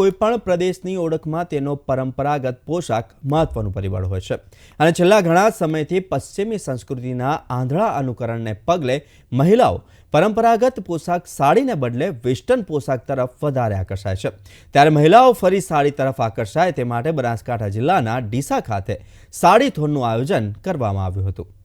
કોઈ પણ પ્રદેશની ઓળખમાં તેનો પરંપરાગત પોશાક મહત્વનું પરિબળ હોય છે. અને છેલ્લા ઘણા સમયથી પશ્ચિમી સંસ્કૃતિના આંધળા અનુકરણને પગલે મહિલાઓ પરંપરાગત પોશાક સાડીને બદલે વેસ્ટર્ન પોશાક તરફ વધારે આકર્ષાય છે. ત્યારે મહિલાઓ ફરી સાડી તરફ આકર્ષાય તે માટે બનાસકાંઠા જિલ્લાના ડીસા ખાતે સાડી થોનનું આયોજન કરવામાં આવ્યું હતું.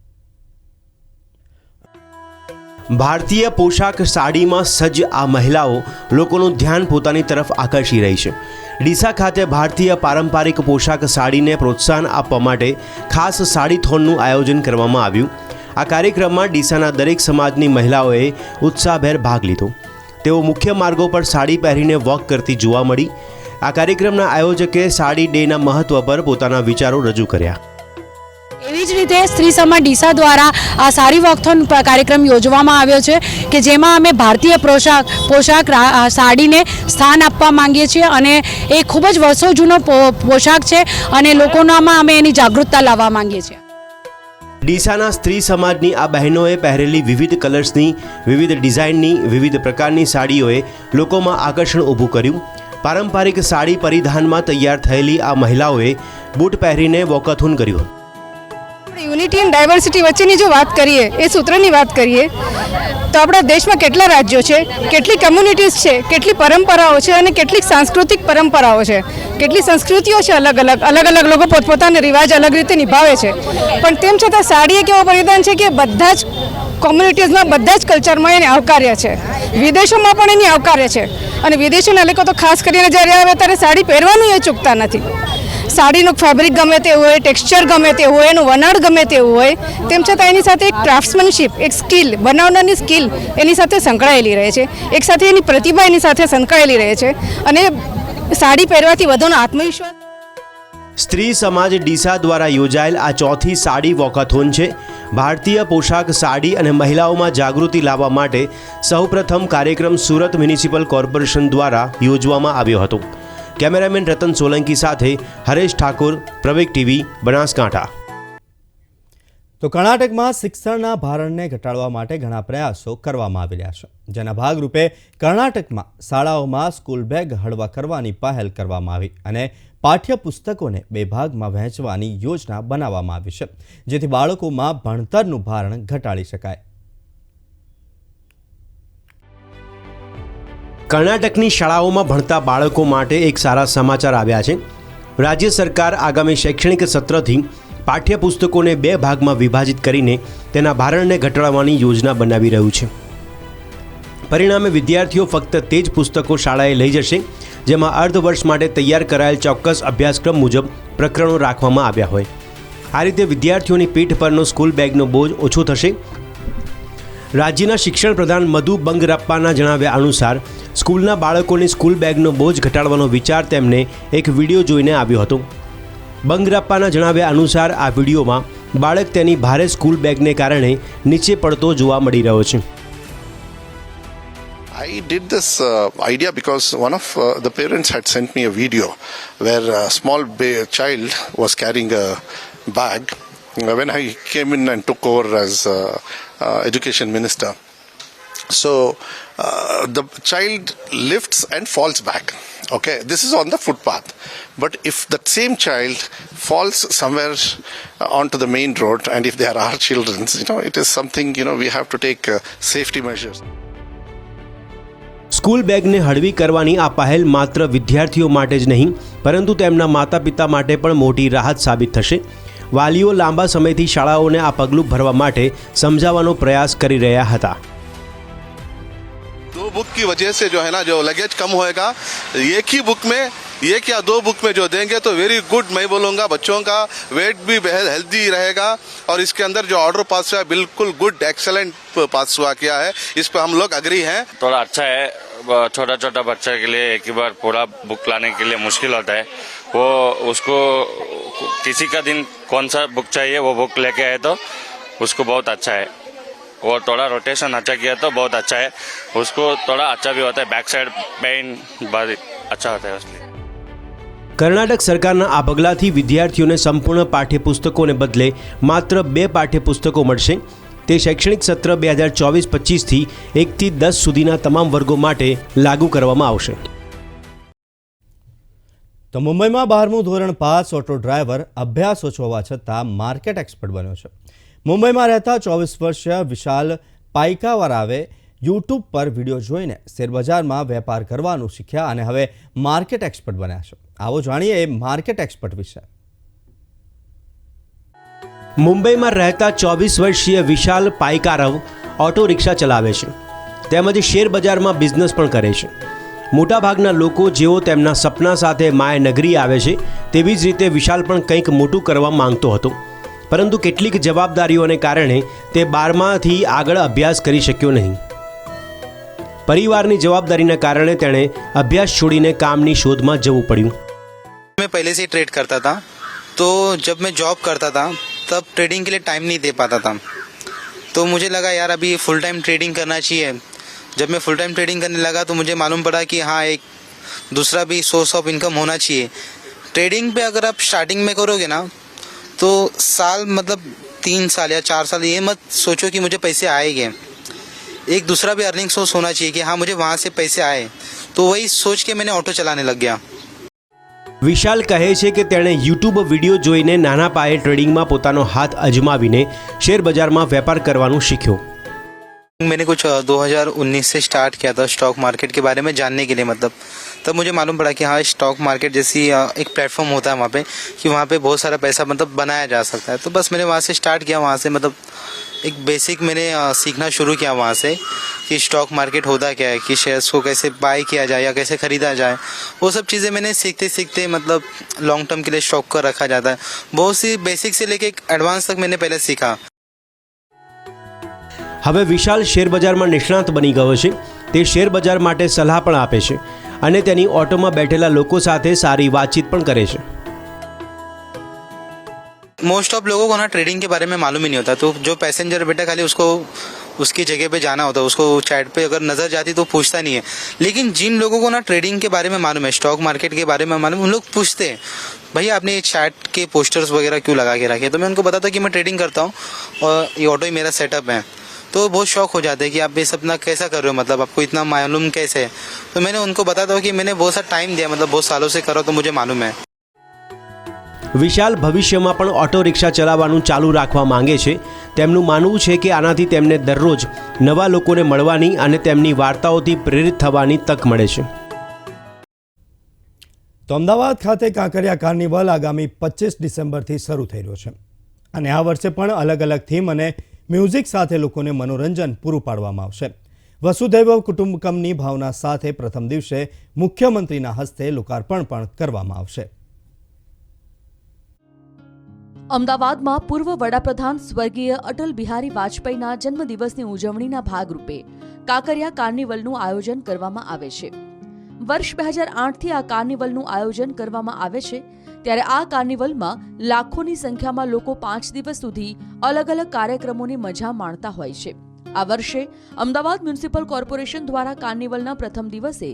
ભારતીય પોશાક સાડીમાં સજ્જ આ મહિલાઓ લોકોનું ધ્યાન પોતાની તરફ આકર્ષી રહી છે. ડીસા ખાતે ભારતીય પારંપરિક પોશાક સાડીને પ્રોત્સાહન આપવા માટે ખાસ સાડી થોનનું આયોજન કરવામાં આવ્યું. આ કાર્યક્રમમાં ડીસાના દરેક સમાજની મહિલાઓએ ઉત્સાહભેર ભાગ લીધો. તેઓ મુખ્ય માર્ગો પર સાડી પહેરીને વોક કરતી જોવા મળી. આ કાર્યક્રમના આયોજકે સાડી ડેના મહત્વ પર પોતાના વિચારો રજૂ કર્યા. એવી જ રીતે સ્ત્રી સમાજ ડીસા દ્વારા આ સારી વોકથોન કાર્યક્રમ યોજવામાં આવ્યો છે કે જેમાં અમે ભારતીય પોશાક પોશાક સાડીને સ્થાન આપવા માંગીએ છીએ અને એ ખૂબ જ વર્ષો જૂનો પોશાક છે અને લોકોનામાં અમે એની જાગૃતતા લાવવા માંગીએ છીએ. ડીસાના સ્ત્રી સમાજની આ બહેનોએ પહેરેલી વિવિધ કલર્સની, વિવિધ ડિઝાઇનની, વિવિધ પ્રકારની સાડીઓએ લોકોમાં આકર્ષણ ઊભું કર્યું. પારંપરિક સાડી પરિધાનમાં તૈયાર થયેલી આ મહિલાઓએ બૂટ પહેરીને વોકાથોન કર્યું આપણે યુનિટી એન્ડ ડાયવર્સિટી વચ્ચેની જો વાત કરીએ, એ સૂત્રની વાત કરીએ, તો આપણા દેશમાં કેટલા રાજ્યો છે, કેટલી કમ્યુનિટીઝ છે, કેટલી પરંપરાઓ છે અને કેટલીક સાંસ્કૃતિક પરંપરાઓ છે. કેટલી સંસ્કૃતિઓ છે અલગ અલગ અલગ અલગ લોકો પોતપોતાના રિવાજ અલગ રીતે નિભાવે છે. પણ તેમ છતાં સાડી એક એવો પરિધાન છે કે બધા જ કોમ્યુનિટીઝમાં બધા જ કલ્ચરમાં એને આવકાર્ય છે. વિદેશોમાં પણ એની આવકાર્ય છે. અને વિદેશોના લોકો તો ખાસ કરીને જ્યારે આવે ત્યારે સાડી પહેરવાનું એ ચૂકતા નથી. સાડીનું ફેબ્રિક ગમે તે હોય ટેક્સચર ગમે તે હોય, એનું વનાળ ગમે તેવું હોય, તેમ છતાં એની સાથે એક ક્રાફ્ટ્સમેનશિપ એક સ્કિલ બનાવનારની સ્કિલ એની સાથે સંકળાયેલી રહે છે. એક સાથે એની પ્રતિભા એની સાથે સંકળાયેલી રહે છે. અને સાડી પહેરવાથી વધુનો આત્મવિશ્વાસ સ્ત્રી સમાજ ડીસા દ્વારા યોજાયેલ આ ચોથી સાડી વોકાથોન છે. ભારતીય પોશાક સાડી અને મહિલાઓમાં જાગૃતિ લાવવા માટે સૌપ્રથમ કાર્યક્રમ સુરત મ્યુનિસિપલ કોર્પોરેશન દ્વારા યોજવામાં આવ્યો હતો. કેમેરામેન રતન સોલંકી સાથે હરેશ ઠાકોર, પ્રવેગ ટીવી, બનાસકાંઠા. તો કર્ણાટકમાં શિક્ષણના ભારણને ઘટાડવા માટે ઘણા પ્રયાસો કરવામાં આવી રહ્યા છે. જેના ભાગરૂપે કર્ણાટકમાં શાળાઓમાં સ્કૂલ બેગ હળવા કરવાની પહેલ કરવામાં આવી અને પાઠ્યપુસ્તકોને બે ભાગમાં વહેંચવાની યોજના બનાવવામાં આવી છે. જેથી બાળકોમાં ભણતરનું ભારણ ઘટાડી શકાય. કર્ણાટકની શાળાઓમાં ભણતા બાળકો માટે એક સારા સમાચાર આવ્યા છે. રાજ્ય સરકાર આગામી શૈક્ષણિક સત્રથી પાઠ્યપુસ્તકોને બે ભાગમાં વિભાજિત કરીને તેના ભારણને ઘટાડવાની યોજના બનાવી રહ્યું છે. પરિણામે વિદ્યાર્થીઓ ફક્ત તે જ પુસ્તકો શાળાએ લઈ જશે, જેમાં અર્ધ વર્ષ માટે તૈયાર કરાયેલ ચોક્કસ અભ્યાસક્રમ મુજબ પ્રકરણો રાખવામાં આવ્યા હોય. આ રીતે વિદ્યાર્થીઓની પીઠ પરનો સ્કૂલ બેગનો બોજ ઓછો થશે રાજ્યના શિક્ષણ પ્રધાન મધુ બંગરપ્પાના જણાવ્યા અનુસાર સ્કૂલના બાળકોની સ્કૂલ બેગનો બોજ ઘટાડવાનો વિચાર તેમને એક વીડિયો જોઈને આવ્યો હતો. બંગરપ્પાના જણાવ્યા અનુસાર આ વિડીયોમાં બાળક તેની ભારે સ્કૂલ બેગને કારણે નીચે પડતો જોવા મળી રહ્યો છે. I did this uh, idea because one of uh, the parents had sent me a video where a small child was carrying a bag. When I came in and took over as uh, education minister. So uh, the child lifts and falls back. Okay, this is on the footpath. But if that same child falls somewhere uh, onto the main road, and if they are our children, you know, it is something you know we have to take uh, safety measures. School બેગને હળવી કરવાની આ પહેલ માત્ર વિદ્યાર્થીઓ માટે જ નહીં પરંતુ તેમના માતા પિતા માટે પણ મોટી રાહત સાબિત થશે વાલીઓ લાંબા સમયથી શાળાઓને આ પગલું ભરવા માટે સમજાવવાનો પ્રયાસ કરી રહ્યા હતા दो बुक की वजह से जो है ना जो लगेज कम होएगा एक ही बुक में एक या दो बुक में जो देंगे तो वेरी गुड मैं बोलूँगा बच्चों का वेट भी हेल्दी रहेगा और इसके अंदर जो ऑर्डर पास हुआ है बिल्कुल गुड एक्सेलेंट पास हुआ किया है इस पर हम लोग अग्री हैं थोड़ा अच्छा है ब- छोटा छोटा बच्चा के लिए एक ही बार पूरा बुक लाने के लिए मुश्किल होता है वो उसको किसी का दिन कौन सा बुक चाहिए वो बुक लेके आए तो उसको बहुत अच्छा है वो थोड़ा रोटेशन अच्छा किया तो बहुत अच्छा है उसको थोड़ा अच्छा भी होता है बैक साइड पेन बहुत अच्छा होता है उसके लिए કર્ણાટક સરકારના આ પગલાંથી વિદ્યાર્થીઓને સંપૂર્ણ પાઠ્યપુસ્તકોને બદલે માત્ર બે પાઠ્યપુસ્તકો મળશે તે શૈક્ષણિક સત્ર બે હજાર ચોવીસ પચીસથી એકથી દસ સુધીના તમામ વર્ગો માટે લાગુ કરવામાં આવશે તો મુંબઈમાં બારમું ધોરણ પાસ ઓટો ડ્રાઈવર અભ્યાસ ઓછો હોવા છતાં માર્કેટ એક્સપર્ટ બન્યો છે. મુંબઈમાં રહેતા ચોવીસ વર્ષીય વિશાલ પાઇકાવરાવે યુટ્યુબ પર વીડિયો જોઈને શેરબજારમાં વેપાર કરવાનું શીખ્યા અને હવે માર્કેટ એક્સપર્ટ બન્યા છે. આવો જાણીએ માર્કેટ એક્સપર્ટ વિશે. મુંબઈમાં રહેતા ચોવીસ વર્ષીય વિશાલ પાઇકારવ ઓટો રિક્ષા ચલાવે છે. તેમજ શેર બજારમાં બિઝનેસ પણ કરે છે. મોટાભાગના લોકો જેઓ તેમના સપના સાથે માય નગરી આવે છે તેવી જ રીતે વિશાલ પણ કંઈક મોટું કરવા માંગતો હતો પરંતુ કેટલીક જવાબદારીઓને કારણે તે બારમાથી આગળ અભ્યાસ કરી શક્યો નહીં પરિવારની જવાબદારીના કારણે તેણે અભ્યાસ છોડીને કામની શોધમાં જવું પડ્યું मैं पहले से ही ट्रेड करता था तो जब मैं जॉब करता था तब ट्रेडिंग के लिए टाइम नहीं दे पाता था तो मुझे लगा यार अभी फुल टाइम ट्रेडिंग करना चाहिए जब मैं फुल टाइम ट्रेडिंग करने लगा तो मुझे मालूम पड़ा कि हाँ एक दूसरा भी सोर्स ऑफ इनकम होना चाहिए ट्रेडिंग पे अगर आप स्टार्टिंग में करोगे ना तो साल मतलब तीन साल या चार साल ये मत सोचो कि मुझे पैसे आएंगे एक दूसरा भी अर्निंग सोर्स होना चाहिए कि हाँ मुझे वहाँ से पैसे आए तो वही सोच के मैंने ऑटो चलाने लग गया વિશાલ કહે છે કે તેણે યુટ્યુબ વિડીયો જોઈને નાના પાયે ટ્રેડિંગમાં પોતાનો હાથ અજમાવીને શેર બજારમાં વેપાર કરવાનું શીખ્યો मैंने कुछ अ, 2019 से स्टार्ट किया था स्टॉक मार्केट के बारे में जानने के लिए मतलब। तब मुझे मालूम पड़ा कि हाँ स्टॉक मार्केट जैसी एक प्लेटफॉर्म होता है वहाँ पे कि वहाँ पे बहुत सारा पैसा मतलब बनाया जा सकता है। तो बस मैंने वहाँ से स्टार्ट किया वहाँ से मतलब एक बेसिक मैंने सीखना शुरू किया वहाँ से कि स्टॉक मार्केट होता क्या है कि शेयर्स को कैसे बाय किया जाए या कैसे खरीदा जाए। वो सब चीज़ें मैंने सीखते सीखते मतलब लॉन्ग टर्म के लिए स्टॉक को रखा जाता है। बहुत सी बेसिक से लेके एडवांस तक मैंने पहले सीखा। હવે વિશાલ શેર બજારમાં નિષ્ણાત બની ગયો છે તે શેર બજાર માટે સલાહ પણ આપે છે અને તેની ઓટોમાં બેઠેલા લોકો સાથે સારી વાતચીત પણ કરે છે मोस्ट ऑफ लोगों को ना ट्रेडिंग के बारे में मालूम ही नहीं होता तो जो पैसेंजर बेटा खाली उसको उसकी जगह पे जाना होता है उसको चैट पे अगर नजर जाती तो पूछता नहीं है लेकिन जिन लोगों को ना ट्रेडिंग के बारे में मालूम है स्टॉक मार्केट के बारे में मालूम उन लोग पूछते हैं भैया आपने ये चैट के पोस्टर्स वगैरह क्यों लगा के रखे तो मैं उनको बताता कि मैं ट्रेडिंग करता हूँ और ये ऑटो ही मेरा सेटअप है तो वो बहुत शौक हो जाते हैं कि आप ये सब ना कैसा कर रहे हो मतलब आपको इतना मालूम कैसे है तो मैंने उनको बताता हूँ कि मैंने बहुत सा टाइम दिया मतलब बहुत सालों से करो तो मुझे मालूम है વિશાલ ભવિષ્યમાં પણ ઓટો રિક્ષા ચલાવવાનું ચાલુ રાખવા માંગે છે તેમનું માનવું છે કે આનાથી તેમને દરરોજ નવા લોકોને મળવાની અને તેમની વાર્તાઓથી પ્રેરિત થવાની તક મળે છે તો અમદાવાદ ખાતે કાંકરિયા કાર્નિવલ આગામી પચીસ ડિસેમ્બરથી શરૂ થઈ રહ્યો છે અને આ વર્ષે પણ અલગ અલગ થીમ અને મ્યુઝિક સાથે લોકોને મનોરંજન પૂરું પાડવામાં આવશે. વસુધૈવ કુટુંબકમની ભાવના સાથે પ્રથમ દિવસે મુખ્યમંત્રીના હસ્તે લોકાર્પણ પણ કરવામાં આવશે. અમદાવાદમાં પૂર્વ વડાપ્રધાન સ્વર્ગીય અટલ બિહારી વાજપેયીના જન્મદિવસની ઉજવણીના ભાગરૂપે કાંકરિયા કાર્નિવલનું આયોજન કરવામાં આવે છે. વર્ષ બે હજાર આઠથી આ કાર્નિવલનું આયોજન કરવામાં આવે છે. ત્યારે આ કાર્નિવલમાં લાખોની સંખ્યામાં લોકો પાંચ દિવસ સુધી અલગ અલગ કાર્યક્રમોની મજા માણતા હોય છે. આ વર્ષે અમદાવાદ મ્યુનિસિપલ કોર્પોરેશન દ્વારા કાર્નિવલના પ્રથમ દિવસે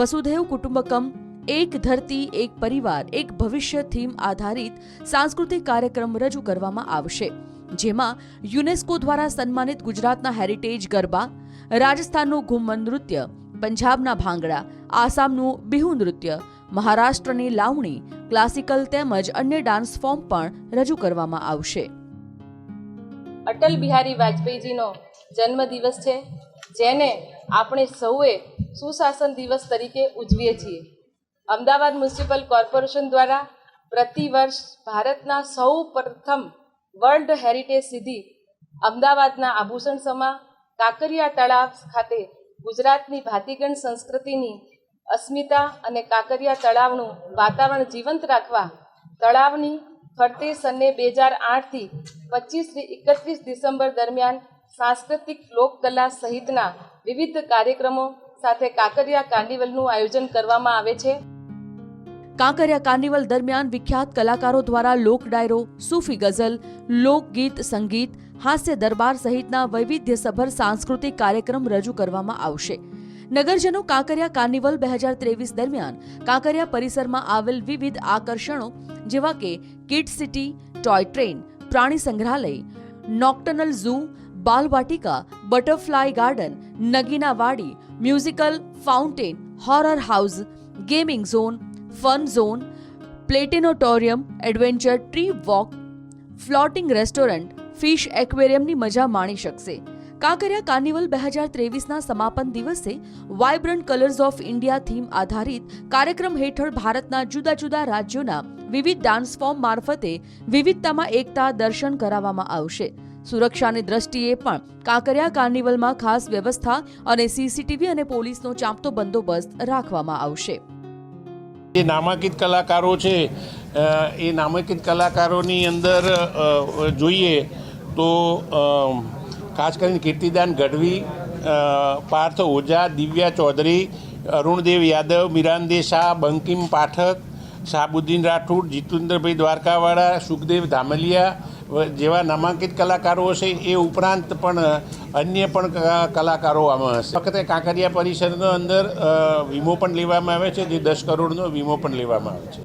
વસુધૈવ કુટુંબકમ, એક ધરતી, એક પરિવાર, એક ભવિષ્ય થીમ આધારિત સાંસ્કૃતિક કાર્યક્રમ રજૂ કરવામાં આવશે, જેમાં યુનેસ્કો દ્વારા સન્માનિત ગુજરાતના હેરિટેજ ગરબા, રાજસ્થાનનું ઘુમ્મન નૃત્ય, પંજાબના ભાંગડા, આસામનું બિહુ નૃત્ય મહારાષ્ટ્રની લાવણી, ક્લાસિકલ તેમજ અન્ય ડાન્સ ફોર્મ પણ રજૂ કરવામાં આવશે. અટલ બિહારી વાજપેયીજીનો જન્મદિવસ છે, જેને આપણે સૌએ સુશાસન દિવસ તરીકે ઉજવીએ છીએ. અમદાવાદ મ્યુનિસિપલ કોર્પોરેશન દ્વારા પ્રતિવર્ષ ભારતના સૌ પ્રથમ વર્લ્ડ હેરિટેજ સિદ્ધિ અમદાવાદના આભૂષણ સમા કાંકરિયા તળાવ ખાતે ગુજરાતની ભાતીગણ સંસ્કૃતિની અસ્મિતા અને કાંકરિયા તળાવનું વાતાવરણ જીવંત રાખવા તળાવની ફરતે સને બે હજાર આઠથી પચીસથી એકત્રીસ ડિસેમ્બર દરમિયાન સાંસ્કૃતિક લોકકલા સહિતના વિવિધ કાર્યક્રમો સાથે કાંકરિયા કાર્નિવલનું આયોજન કરવામાં આવે છે. કાંકરિયા કાર્નિવલ દરમિયાન વિખ્યાત કલાકારો દ્વારા લોક ડાયરો, સૂફી ગઝલ લોકગીત સંગીત, હાસ્ય દરબાર સહિતના વૈવિધ્યસભર સાંસ્કૃતિક કાર્યક્રમ રજૂ કરવામાં આવશે. નગરજનો કાંકરિયા કાર્નિવલ બે હજાર ત્રેવીસ દરમિયાન કાંકરિયા પરિસરમાં આવેલ વિવિધ આકર્ષણો, જેવા કે કિડ સિટી, ટોય ટ્રેન, પ્રાણી સંગ્રહાલય, nocturnal zoo, Balvatika, butterfly garden, Nagina Wadi, musical fountain, horror house, gaming zone, fun zone, planetarium, adventure, tree walk, floating restaurant, fish એક્વેરિયમની મજા માણી શકશે. કાંકરિયા કાર્નિવલ બે હજાર ત્રેવીસના સમાપન દિવસે vibrant colours of India theme આધારિત કાર્યક્રમ હેઠળ ભારતના જુદા જુદા રાજ્યોના વિવિધ ડાન્સ ફોર્મ મારફતે વિવિધતામાં એકતા દર્શન કરાવવામાં આવશે. સુરક્ષાની દ્રષ્ટિએ પણ કાંકરિયા કાર્નિવલમાં ખાસ વ્યવસ્થા અને સીસીટીવી અને પોલીસનો ચાંપતો બંદોબસ્ત રાખવામાં આવશે. જે નામાંકિત કલાકારો છે એ નામાંકિત કલાકારોની અંદર જોઈએ તો ખાસ કરીને કીર્તિદાન ગઢવી પાર્થ ઓઝા, દિવ્યા ચૌધરી, અરુણદેવ યાદવ મિરાનદે શાહ, બંકિમ પાઠક, શાહબુદ્દીન રાઠોડ, જીતુન્દ્રભાઈ દ્વારકાવાળા, સુખદેવ ધામલિયા જેવા નામાંકિત કલાકારો છે એ ઉપરાંત પણ અન્ય પણ કલાકારો આમાં હશે. વખતે કાંકરિયા પરિષદનો અંદર વીમો પણ લેવામાં આવે છે, જે દસ કરોડનો વીમો પણ લેવામાં આવે છે.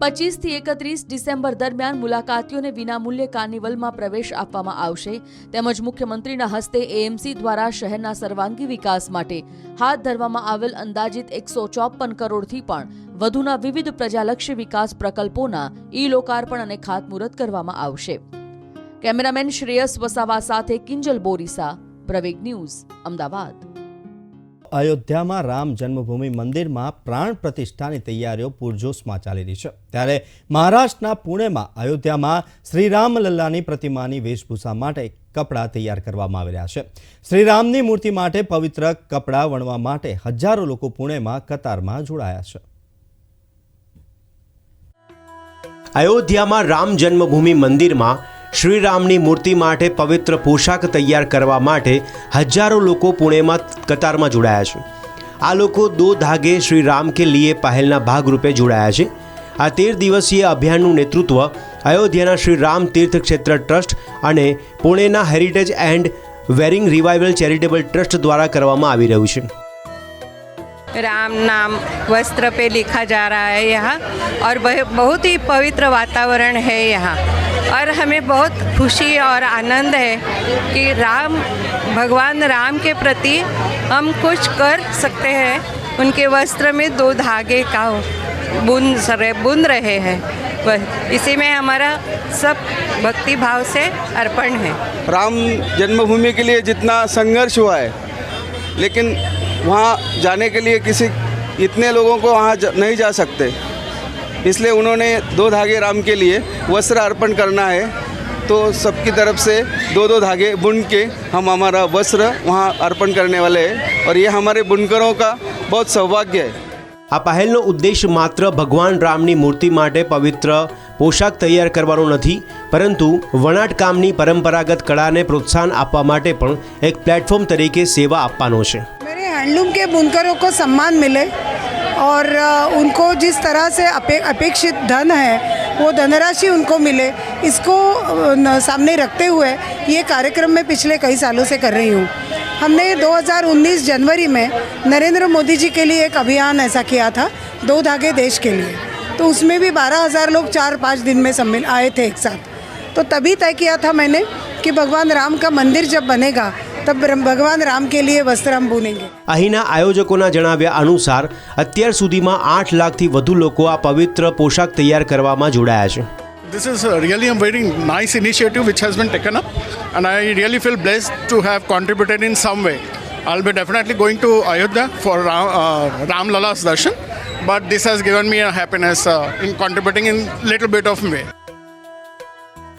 પચીસથી એકત્રીસ ડિસેમ્બર દરમિયાન મુલાકાતીઓને વિનામૂલ્યે કાર્નિવલમાં પ્રવેશ આપવામાં આવશે. તેમજ મુખ્યમંત્રીના હસ્તે એએમસી દ્વારા શહેરના સર્વાંગી વિકાસ માટે હાથ ધરવામાં આવેલ અંદાજિત એકસો ચોપન કરોડથી પણ વધુના વિવિધ પ્રજાલક્ષી વિકાસ પ્રકલ્પોના ઈ લોકાર્પણ અને ખાતમુહૂર્ત કરવામાં આવશે. કેમેરામેન શ્રેયસ વસાવા સાથે કિંજલ બોરીસા, પ્રવેગ ન્યૂઝ, અમદાવાદ. અયોધ્યામાં રામ જન્મભૂમિ મંદિરમાં પ્રાણ પ્રતિષ્ઠાની તૈયારીઓ પૂરજોશમાં ચાલી રહી છે. ત્યારે મહારાષ્ટ્રના પુણેમાં અયોધ્યામાં શ્રીરામ લલ્લાની પ્રતિમાની વેશભૂષા માટે કપડાં તૈયાર કરવામાં આવી રહ્યા છે. શ્રીરામની મૂર્તિ માટે પવિત્ર કપડાં વણવા માટે હજારો લોકો પુણેમાં કતારમાં જોડાયા છે. અયોધ્યામાં રામ જન્મભૂમિ મંદિરમાં શ્રીરામની મૂર્તિ માટે પવિત્ર પોશાક તૈયાર કરવા માટે હજારો લોકો પુણેમાં કતારમાં જોડાયા છે આ લોકો દો ધાગે શ્રી રામ કે લીએ પહેલના ભાગરૂપે જોડાયા છે આ તેર દિવસીય અભિયાનનું નેતૃત્વ અયોધ્યાના શ્રી રામ તીર્થ ક્ષેત્ર ટ્રસ્ટ અને પુણેના heritage and wearing revival charitable trust દ્વારા કરવામાં આવી રહ્યું છે राम नाम वस्त्र पे लिखा जा रहा है यहाँ और वह बहुत ही पवित्र वातावरण है यहाँ और हमें बहुत खुशी और आनंद है कि राम, भगवान राम के प्रति हम कुछ कर सकते हैं। उनके वस्त्र में दो धागे का बुन सरे, बुन रहे हैं। इसी में हमारा सब भक्ति भाव से अर्पण है। राम जन्मभूमि के लिए जितना संघर्ष हुआ है, लेकिन वहाँ जाने के लिए किसी, इतने लोगों को वहाँ नहीं जा सकते। इसलिए उन्होंने दो धागे राम के लिए वस्त्र अर्पण करना है तो सबकी तरफ से दो दो धागे बुन के हम हमारा वस्त्र वहाँ अर्पण करने वाले हैं और ये हमारे बुनकरों का बहुत सौभाग्य है આ પહેલનો ઉદ્દેશ માત્ર ભગવાન રામની મૂર્તિ માટે પવિત્ર પોશાક તૈયાર કરવાનો નથી પરંતુ વણાટકામની પરંપરાગત કળાને પ્રોત્સાહન આપવા માટે પણ એક પ્લેટફોર્મ તરીકે સેવા આપવાનો છે मेरे हैंडलूम के बुनकरों को सम्मान मिले और उनको जिस तरह से अपे, अपेक्षित धन है वो धनराशि उनको मिले इसको सामने रखते हुए ये कार्यक्रम मैं पिछले कई सालों से कर रही हूँ। हमने 2019 जनवरी में नरेंद्र मोदी जी के लिए एक अभियान ऐसा किया था दो धागे देश के लिए। तो उसमें भी बारह हज़ार लोग चार पाँच दिन में सम्मिल आए थे एक साथ। तो तभी तय किया था मैंने कि भगवान राम का मंदिर जब बनेगा તબ ભગવાન રામ કે લીએ વસ્ત્રામ બુનેંગે અહીંના આયોજકોના જણાવ્યા અનુસાર અત્યાર સુધીમાં આઠ લાખથી વધુ લોકો આ પવિત્ર પોશાક તૈયાર કરવામાં જોડાયા છે This is really a very nice initiative which has been taken up, and I really feel blessed to have contributed in some way. I'll be definitely going to Ayodhya for Ram, uh, Ram Lala's darshan, but this has given me a happiness uh, in contributing in little bit of way.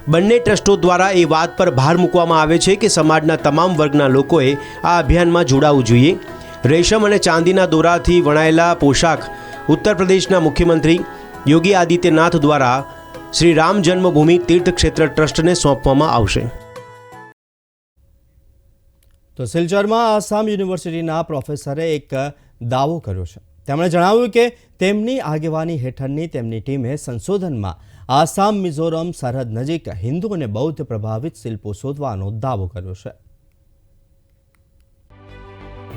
બંને ટ્રસ્ટો દ્વારા એ વાત પર ભાર મૂકવામાં આવે છે કે સમાજના તમામ વર્ગના લોકોએ આ અભિયાનમાં જોડાવું જોઈએ. રેશમ અને ચાંદીના દોરાથી વણાયેલા પોશાક ઉત્તર પ્રદેશના મુખ્યમંત્રી યોગી આદિત્યનાથ દ્વારા શ્રી રામ જન્મભૂમિ તીર્થક્ષેત્ર ટ્રસ્ટને સોંપવામાં આવશે. તો સિલચરમાં આસામ યુનિવર્સિટીના પ્રોફેસરે એક દાવો કર્યો છે. તેમણે જણાવ્યું કે તેમની આગેવાની હેઠળની તેમની ટીમે સંશોધનમાં આસામ, મિઝોરમ, સરહદ નજીક હિન્દુ અને બૌદ્ધ પ્રભાવિત શિલ્પો શોધવાનો દાવો કર્યો છે.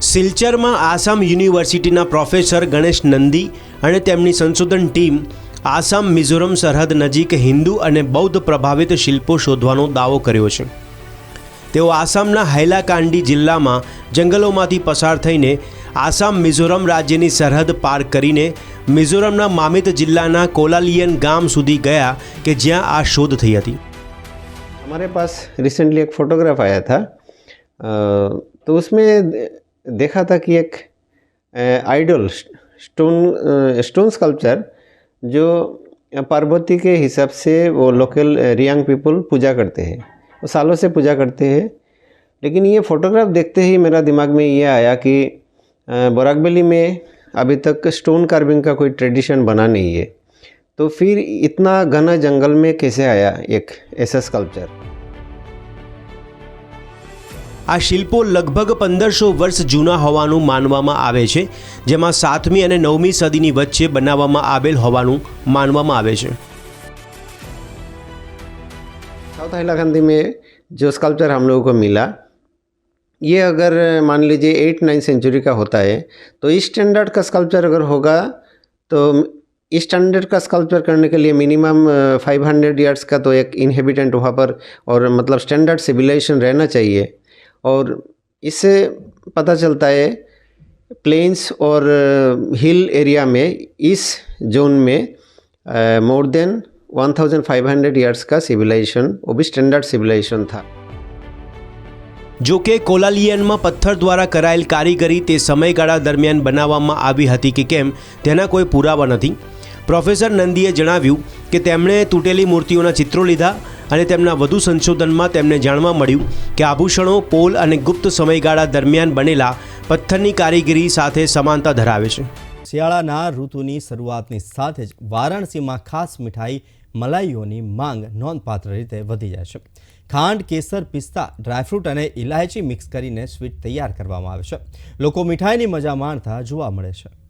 સિલ્ચરમાં આસામ યુનિવર્સિટીના પ્રોફેસર ગણેશ નંદી અને તેમની સંશોધન ટીમ આસામ, મિઝોરમ સરહદ નજીક હિન્દુ અને બૌદ્ધ પ્રભાવિત શિલ્પો શોધવાનો દાવો કર્યો છે. તેઓ આસામના હૈલાકાંડી જિલ્લામાં જંગલોમાંથી પસાર થઈને આસામ મિઝોરમ રાજ્યની સરહદ પાર કરીને મિઝોરમના મામિત જિલ્લાના કોલાલિયન ગામ સુધી ગયા કે જ્યાં આ શોધ થઈ હતી हमारे पास रिसेंटली एक फोटोग्राफ आया था अ, तो उसमें देखा था कि एक आइडल स्टोन स्टोन स्कल्पचर जो पार्वती के हिसाब से वो लोकल रियांग पीपल पूजा करते हैं वो सालों से पूजा करते हैं लेकिन ये फोटोग्राफ देखते ही मेरा दिमाग में ये आया कि अ, बोराकबेली में अभी तक स्टोन कार्विंग का कोई ट्रेडिशन बना नहीं है तो फिर इतना घना जंगल में कैसे आया एक ऐसा स्कल्पचर આ શિલ્પો લગભગ પંદરસો વર્ષ જૂના હોવાનું માનવામાં આવે છે જેમાં સાતમી અને નવમી સદીની વચ્ચે બનાવવામાં આવેલ હોવાનું માનવામાં આવે છે साउथ हैलाकंदी में जो स्कल्पचर हम लोगों को मिला ये अगर मान लीजिए एट नाइन सेंचुरी का होता है तो इस स्टैंडर्ड का स्कल्पचर अगर होगा तो इस स्टैंडर्ड का स्कल्पचर करने के लिए मिनिमम फाइव हंड्रेड ईयर्स का तो एक इनहेबिटेंट वहाँ पर, और मतलब स्टैंडर्ड सिविलाइजेशन रहना चाहिए। और इससे पता चलता है प्लेन्स और हिल एरिया में, इस जोन में मोर देन 1500 ईयर्स का सिविलाइजेशन वो भी स्टैंडर्ड सिविलाइजेशन था। જો કે કોલાલિયનમાં પથ્થર દ્વારા કરાયેલ કારીગરી તે સમયગાળા દરમિયાન બનાવવામાં આવી હતી કે કેમ, તેના કોઈ પુરાવા નથી. પ્રોફેસર નંદીએ જણાવ્યું કે તેમણે તૂટેલી મૂર્તિઓના ચિત્રો લીધા અને તેમના વધુ સંશોધનમાં તેમને જાણવા મળ્યું કે આભૂષણો પોલ અને ગુપ્ત સમયગાળા દરમિયાન બનેલા પથ્થરની કારીગરી સાથે સમાનતા ધરાવે છે. શિયાળાના ઋતુની શરૂઆતની સાથે જ વારાણસીમાં ખાસ મીઠાઈ મલાઈઓની માંગ નોંધપાત્ર રીતે વધી જાય છે. ખાંડ, કેસર, પિસ્તા, ડ્રાયફ્રૂટ અને ઇલાયચી મિક્સ કરીને સ્વીટ તૈયાર કરવામાં આવે છે. લોકો મીઠાઈની મજા માણતા જોવા મળે છે.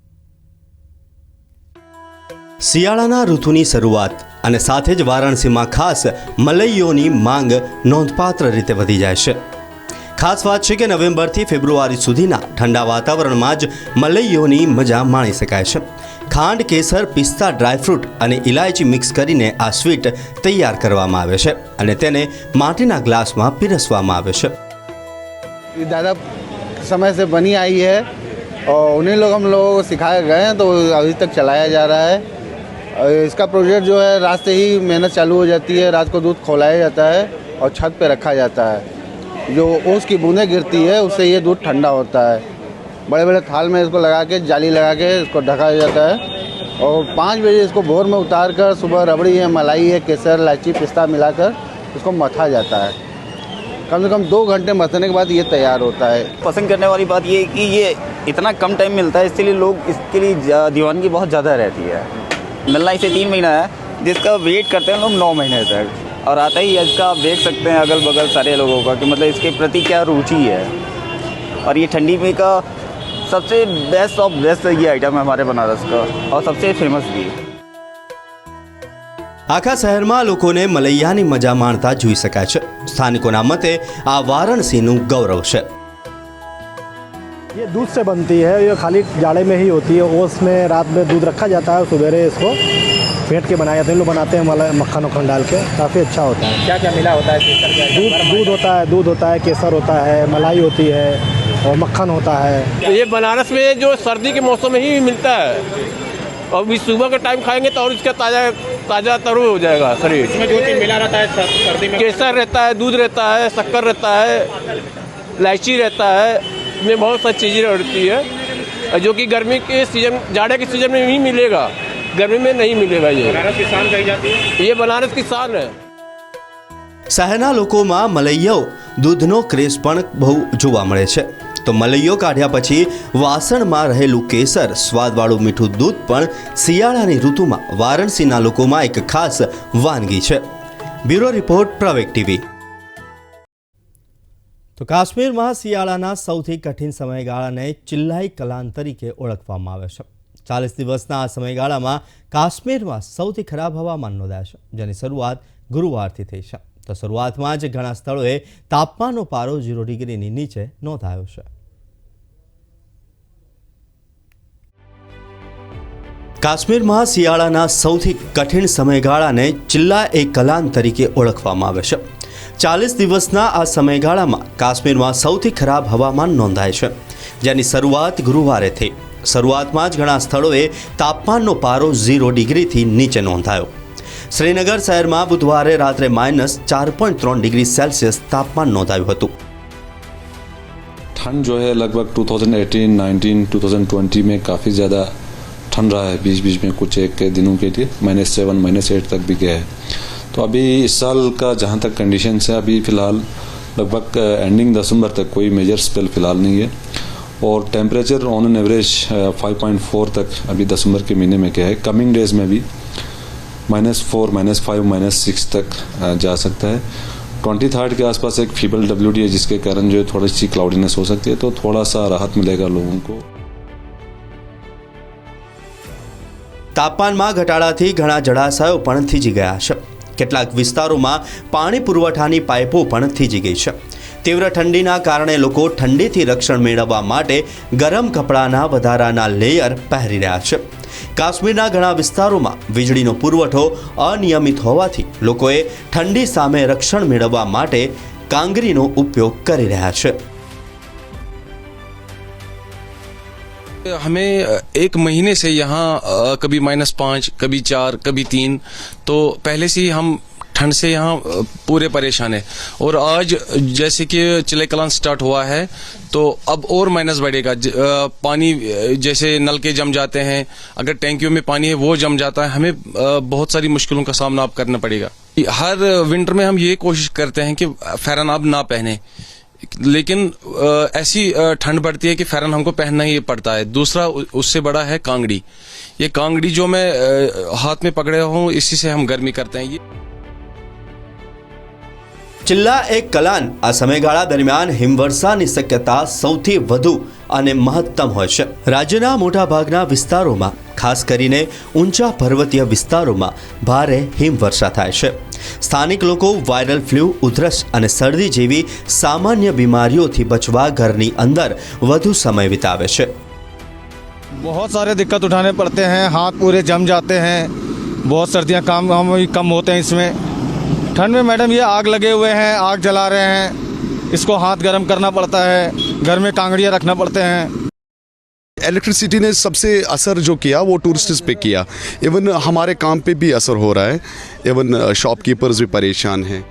શિયાળાના ઋતુની શરૂઆત અને સાથે જ વારાણસીમાં ખાસ મલઈઓની માંગ નોંધપાત્ર રીતે વધી જાય છે. ખાસ વાત છે કે નવેમ્બરથી ફેબ્રુઆરી સુધીના ઠંડા વાતાવરણમાં જ મલૈયોની મજા માણી શકાય છે. ખાંડ કેસર પિસ્તા ડ્રાયફ્રૂટ અને ઇલાયચી મિક્સ કરીને આ સ્વીટ તૈયાર કરવામાં આવે છે અને તેને માટીના ગ્લાસમાં પીરસવામાં આવે છે ये ज़्यादा समय से बनी आई है और उन्हीं लोग हम लोगों को सिखाए गए हैं तो अभी तक चलाया जा रहा है और इसका प्रोजेक्ट जो है रात से ही मेहनत चालू हो जाती है रात को दूध खोलाया जाता है और छत पे रखा जाता है जो ओस की बूंदें गिरती है उससे ये दूध ठंडा होता है बड़े बड़े थाल में इसको लगा के जाली लगा के इसको ढका जाता है। और पाँच बजे इसको भोर में उतार कर सुबह रबड़ी है, मलाई है, केसर, इलायची, पिस्ता मिलाकर इसको मथा जाता है। कम से कम दो घंटे मथने के बाद ये तैयार होता है। पसंद करने वाली बात ये कि ये इतना कम टाइम मिलता है इसलिए लोग, इसके लिए दीवानगी बहुत ज़्यादा रहती है। मिलना इसे तीन महीना है, जिसका वेट करते हैं लोग नौ महीने तक। और आता ही इसका आप देख सकते हैं अगल बगल सारे लोगों का, कि मतलब इसके प्रति क्या रुचि है। और ये ठंडी में का सबसे बेस्ट ऑफ बेस्ट ये आइटम है हमारे बनारस का और सबसे फेमस भी આખા શહેરમાં લોકોને મલૈયાની મજા માણતા જોઈ શકાય છે સ્થાનિકોના મતે આ વારાણસીનું ગૌરવ છે ये दूध से बनती है ये खाली जाड़े में ही होती है ओस में रात में दूध रखा जाता है सवेरे इसको फेंट के बनाया जाता है इन लोग बनाते हैं मलाई मक्खन वक्खन डाल के काफ़ी अच्छा होता है। क्या क्या मिला होता है केसर दूध दूध होता है दूध होता है केसर होता है मलाई होती है और मक्खन होता है। ये बनारस में जो सर्दी के मौसम में ही मिलता है। और भी सुबह के टाइम खाएँगे तो और इसका ताज़ा ताज़ा तरु हो जाएगा शरीर। इसमें जो चीज़ मिला रहता है सर्दी में? केसर रहता है दूध रहता है शक्कर रहता है इलायची रहता है इसमें बहुत सारी चीज़ें रहती है और जो कि गर्मी के सीजन जाड़े के सीजन में ही मिलेगा गर्मी में नहीं मिलेगा ये बनारस की शान कही जाती है ये बनारस की शान है શહેરના લોકોમાં મલૈયો દૂધનો ક્રેઝ પણ બહુ જોવા મળે છે તો મલૈયો કાઢ્યા પછી વાસણમાં રહેલું કેસર સ્વાદવાળું મીઠું દૂધ પણ શિયાળાની ઋતુમાં વારાણસીના લોકોમાં એક ખાસ વાનગી છે બ્યુરો રિપોર્ટ પ્રવેક ટીવી તો કાશ્મીરમાં શિયાળાના સૌથી કઠિન સમયગાળાને ચિલ્લાઈ કલાન તરીકે ઓળખવામાં આવે છે. ચાલીસ દિવસના આ સમયગાળામાં કાશ્મીરમાં સૌથી ખરાબ હવામાન નોંધાય છે, જેની શરૂઆત ગુરુવારથી થઈ છે. તો શરૂઆતમાં જ ઘણા સ્થળોએ તાપમાનનો પારો ઝીરો ડિગ્રીની નીચે નોંધાયો છે. કાશ્મીરમાં શિયાળાના સૌથી કઠિન સમયગાળાને ચિલ્લા એ કલાન તરીકે ઓળખવામાં આવે છે. ચાલીસ દિવસના આ સમયગાળામાં કાશ્મીરમાં સૌથી ખરાબ હવામાન નોંધાય છે જેની શરૂઆત ગુરુવારે થઈ શરૂઆતમાં જ ઘણા સ્થળોએ તાપમાનનો પારો ઝીરો ડિગ્રીથી નીચે નોંધાયો શ્રીનગર શહેરમાં બુધવારે રાત્રે માઇનસ ચાર પોઈન્ટ ત્રણ ડિગ્રી સેલ્સિયસ તાપમાન નોંધાયું હતું ठंड जो है लगभग 2018, 19, 2020 में काफ़ी ज़्यादा ठंड रहा है बीच बीच में कुछ एक के दिनों के लिए माइनस सेवन माइनस एट तक भी गया है तो अभी इस साल का जहाँ तक कंडीशन है अभी फ़िलहाल लगभग एंडिंग दिसंबर तक कोई मेजर स्पेल फ़िलहाल नहीं है और टेम्परेचर ऑन एन एवरेज 5.4 तक अभी दिसंबर के महीने में गया है कमिंग डेज में भी minus four minus five minus six तक अ, जा सकता है ट्वेंटी थर्ड के आसपास एक फीबल डब्ल्यू है जिसके कारण जो है थोड़ी सी क्लाउडीनेस हो सकती है तो थोड़ा सा राहत मिलेगा लोगों को તાપમાનમાં ઘટાડાથી ઘણા જળાશયો પણ થીજી ગયા છે કેટલાક વિસ્તારોમાં પાણી પુરવઠાની પાઇપો પણ થીજી ગઈ છે. તીવ્ર ઠંડીના કારણે લોકો ઠંડીથી રક્ષણ મેળવવા માટે ગરમ કપડાના વધારાના લેયર પહેરી રહ્યા છે. કાશ્મીરના ઘણા વિસ્તારોમાં વીજળીનો પુરવઠો અનિયમિત હોવાથી લોકોએ ઠંડી સામે રક્ષણ મેળવવા માટે કાંગરીનો ઉપયોગ કરી રહ્યા છે. हमें एक महीने से यहाँ कभी माइनस पाँच, कभी चार, कभी तीन तो पहले से ही हम ठंड से यहाँ पूरे परेशान है। और आज जैसे कि चिले कलान स्टार्ट हुआ है तो अब और माइनस बढ़ेगा। पानी जैसे नल के जम जाते हैं, अगर टैंकियों में पानी है, वो जम जाता है, हमें बहुत सारी मुश्किलों का सामना अब करना पड़ेगा। हर विंटर में हम ये कोशिश करते हैं कि फैरन अब ना पहने। लेकिन ऐसी ठंड पड़ती है कि फैरन हमको पहनना ही पड़ता है। दूसरा उससे बड़ा है कांगड़ी। ये कांगड़ी जो मैं हाथ में पकड़े हूँ, इसी से हम गर्मी करते हैं। ये છેલ્લા એક કલાન આ સમયગાળા દરમિયાન હિમવર્ષાની શક્યતા સૌથી વધુ અને મહત્તમ હોય છે રાજ્યના મોટાભાગના વિસ્તારોમાં ખાસ કરીને ઊંચા પર્વતીય વિસ્તારોમાં ભારે હિમવર્ષા થાય છે સ્થાનિક લોકો વાયરલ ફ્લૂ ઉધરસ અને શરદી જેવી સામાન્ય બીમારીઓથી બચવા ઘરની અંદર વધુ સમય વિતાવે છે बहुत सारे दिक्कत उठाने पड़ते हैं हाथ पूरे जम जाते हैं बहुत सर्दियाँ काम हम कम होते हैं इसमें ठंड में मैडम ये आग लगे हुए हैं आग जला रहे हैं इसको हाथ गर्म करना पड़ता है घर में कांगड़ियाँ रखना पड़ते हैं इलेक्ट्रिसिटी ने सबसे असर जो किया वो टूरिस्ट पे किया इवन हमारे काम पे भी असर हो रहा है इवन शॉपकीपर्स भी परेशान हैं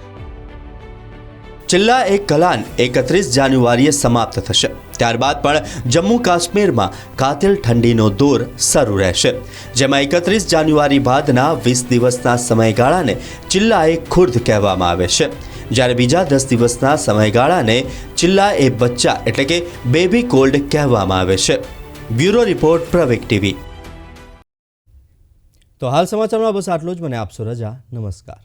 છેલ્લા એક કલાન એકત્રીસ જાન્યુઆરીએ સમાપ્ત થશે ત્યારબાદ પણ જમ્મુ કાશ્મીરમાં કાતિલ ઠંડીનો દોર શરૂ રહેશે. જેમાં એકત્રીસ જાન્યુઆરી બાદના વીસ દિવસના સમયગાળાને ચિલ્લા એ ખુર્દ કહેવામાં આવે છે. જ્યારે બીજા દસ દિવસના સમયગાળાને ચિલ્લા એ બચ્ચા એટલે કે બેબી કોલ્ડ કહેવામાં આવે છે. બ્યુરો રિપોર્ટ, પ્રવેક ટીવી. તો હાલ સમાચારમાં બસ આટલું જ. મને આપશો રજા. નમસ્કાર.